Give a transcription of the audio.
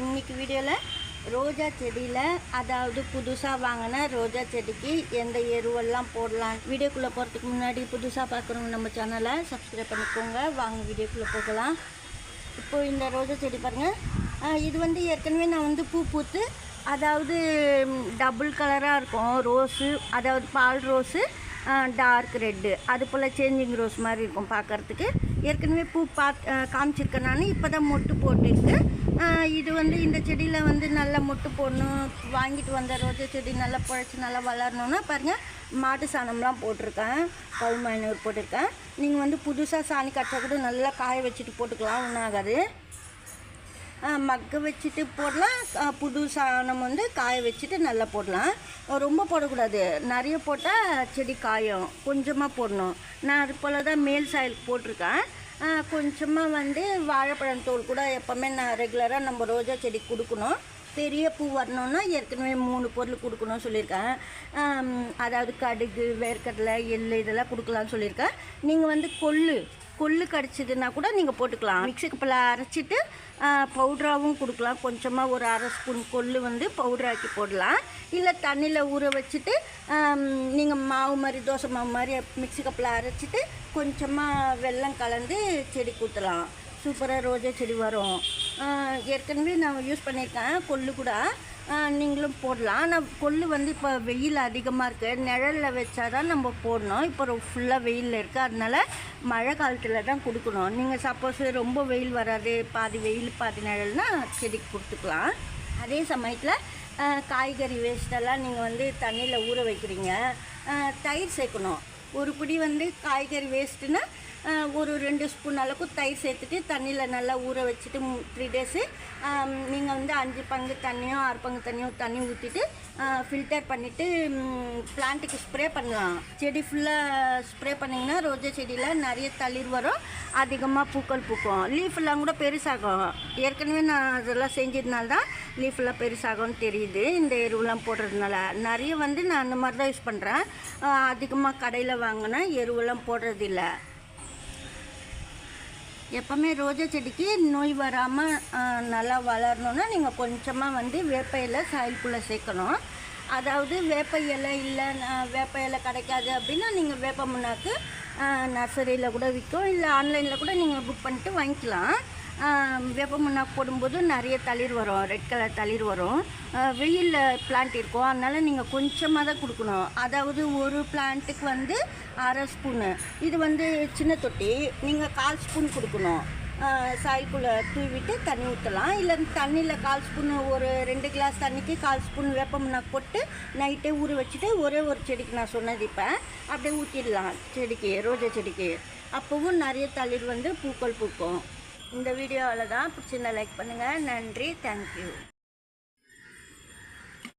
இன்னைக்கு வீடியோவில் ரோஜா செடியில் அதாவது புதுசாக வாங்கின ரோஜா செடிக்கு எந்த எருவெல்லாம் போடலாம்? வீடியோக்குள்ளே போகிறதுக்கு முன்னாடி புதுசாக பார்க்குறவங்க நம்ம சேனலை சப்ஸ்கிரைப் பண்ணிக்கோங்க. வாங்க வீடியோக்குள்ளே போகலாம். இப்போது இந்த ரோஜா செடி பாருங்கள் இது வந்து ஏற்கனவே நான் வந்து பூ பூத்து அதாவது டபுள் கலராக இருக்கும். ரோஸு அதாவது பால் ரோஸு டார்க் ரெட்டு அது போல் சேஞ்சிங் ரோஸ் மாதிரி இருக்கும் பார்க்கறதுக்கு. ஏற்கனவே பூ பாத் காமிச்சிருக்கேன் நான். இப்போ தான் மொட்டு போட்டுருக்கு. இது வந்து இந்த செடியில் வந்து நல்லா மொட்டு போடணும். வாங்கிட்டு வந்த ரோஜா செடி நல்லா பிழைச்சி நல்லா வளரணும்னா பாருங்கள் மாட்டு சாணம்லாம் போட்டிருக்கேன். கவு மைனூர் போட்டிருக்கேன். நீங்கள் வந்து புதுசாக சாணி கட்டா கூட நல்லா காய வச்சுட்டு போட்டுக்கலாம். ஒன்றும் ஆகாது. மக்க வச்சுட்டு போடலாம். புது சாணம் வந்து காய வச்சுட்டு நல்லா போடலாம். ரொம்ப போடக்கூடாது. நிறைய போட்டால் செடி காயும். கொஞ்சமாக போடணும். நான் அது போல் தான் மேல் சாயலுக்கு போட்டிருக்கேன். கொஞ்சமாக வந்து வாழைப்பழம் தோல் கூட எப்போவுமே நான் ரெகுலராக நம்ம ரோஜா செடி கொடுக்கணும். பெரிய பூ வரணும்னா ஏற்கனவே மூணு பொருள் கொடுக்கணும்னு சொல்லியிருக்கேன் அதாவது கடுகு வேர்க்கடலை எள் இதெல்லாம் கொடுக்கலாம்னு சொல்லியிருக்கேன் நீங்கள் வந்து கொள்ளு கொள்ளு கிடச்சிதுன்னா கூட நீங்கள் போட்டுக்கலாம். மிக்ஸி பல அரைச்சிட்டு பவுட்ராகவும் கொடுக்கலாம். கொஞ்சமாக ஒரு அரை ஸ்பூன் கொள்ளு வந்து பவுட்ராக்கி போடலாம். இல்லை தண்ணியில் ஊற வச்சுட்டு நீங்கள் மாவு மாதிரி தோசை மாவு மாதிரி மிக்ஸி கப்பில் அரைச்சிட்டு கொஞ்சமாக வெல்லம் கலந்து செடி ஊற்றலாம் சூப்பராக ரோஜா செடி வரும். ஏற்கனவே நான் யூஸ் பண்ணியிருக்கேன். கொள்ளு கூட. நீங்களும் போடலாம். ஆனால் கொள்ளு வந்து இப்போ வெயில் அதிகமாக இருக்குது நிழலில் வச்சா தான் நம்ம போடணும். இப்போ ஃபுல்லாக வெயிலில் இருக்குது அதனால் மழை காலத்தில் தான் கொடுக்கணும். நீங்கள் சப்போஸ் ரொம்ப வெயில் வராது பாதி வெயில் பாதி நிழல்னா செடிக்கு கொடுத்துக்கலாம். அதே சமயத்தில் காய்கறி வேஸ்டெல்லாம் நீங்கள் வந்து தண்ணியில் ஊற வைக்கிறீங்க. தயிர் சேர்க்கணும். ஒரு பிடி வந்து காய்கறி வேஸ்ட்டுன்னா ஒரு ரெண்டு ஸ்பூன் அளவுக்கு தயிர் சேர்த்துட்டு தண்ணியில் நல்லா ஊற வச்சுட்டு த்ரீ டேஸு நீங்கள் வந்து அஞ்சு பங்கு தண்ணியோ ஆறு பங்கு தண்ணியோ தண்ணி ஊற்றிட்டு ஃபில்டர் பண்ணிவிட்டு பிளான்ட்டுக்கு ஸ்ப்ரே பண்ணலாம். செடி ஃபுல்லாக ஸ்ப்ரே பண்ணிங்கன்னா ரோஜா செடியில் நிறைய தளிர் வரும். அதிகமாக பூக்கள் பூக்கும். லீஃப்லாம் கூட பெருசாகும். ஏற்கனவே நான் அதெல்லாம் செஞ்சதுனால தான் லீஃப்லாம் பெருசாகும்னு தெரியுது. இந்த எருவெல்லாம் போடுறதுனால. நிறைய வந்து நான் அந்த மாதிரி தான் யூஸ் பண்ணுறேன் அதிகமாக கடையில் வாங்கினா எருவெல்லாம் போடுறதில்ல. எப்போவுமே ரோஜா செடிக்கு நோய் வராமல் நல்லா வளரணுன்னா நீங்கள் கொஞ்சமாக வந்து வேப்ப இலை சாயல்குள்ளே சேர்க்கணும். அதாவது வேப்ப இலை இல்லை வேப்ப இலை கிடைக்காது அப்படின்னா நீங்கள் வேப்ப முன்னாக்கு நர்சரியில் கூட விற்கும். இல்லை ஆன்லைனில் கூட நீங்கள் புக் பண்ணிட்டு வாங்கிக்கலாம். ஆஹ் வேப்ப முன்னாக்கு போடும்போது நிறைய தளிர் வரும். ரெட் கலர் தளிர் வரும். வெயிலில் பிளான்ட் இருக்கும். அதனால் நீங்கள் கொஞ்சமாக தான் கொடுக்கணும். அதாவது ஒரு பிளான்ட்டுக்கு வந்து அரை ஸ்பூனு இது வந்து சின்ன தொட்டி. நீங்கள் கால் ஸ்பூன் கொடுக்கணும். சாய்க்குள்ளே தூவிட்டு தண்ணி ஊற்றலாம் இல்லை தண்ணியில் கால் ஸ்பூன் ஒரு ரெண்டு கிளாஸ் தண்ணிக்கு கால் ஸ்பூன் வேப்ப போட்டு நைட்டே ஊற வச்சுட்டு ஒரே ஒரு செடிக்கு நான் சொன்னது இப்போ. அப்படியே ஊற்றிடலாம் செடிக்கு ரோஜா செடிக்கு. அப்போவும் நிறைய தளிர் வந்து பூக்கள் பூக்கும். இந்த வீடியோவில் தான் பிடிச்சிருந்தா லைக் பண்ணுங்கள் நன்றி. தேங்க்யூ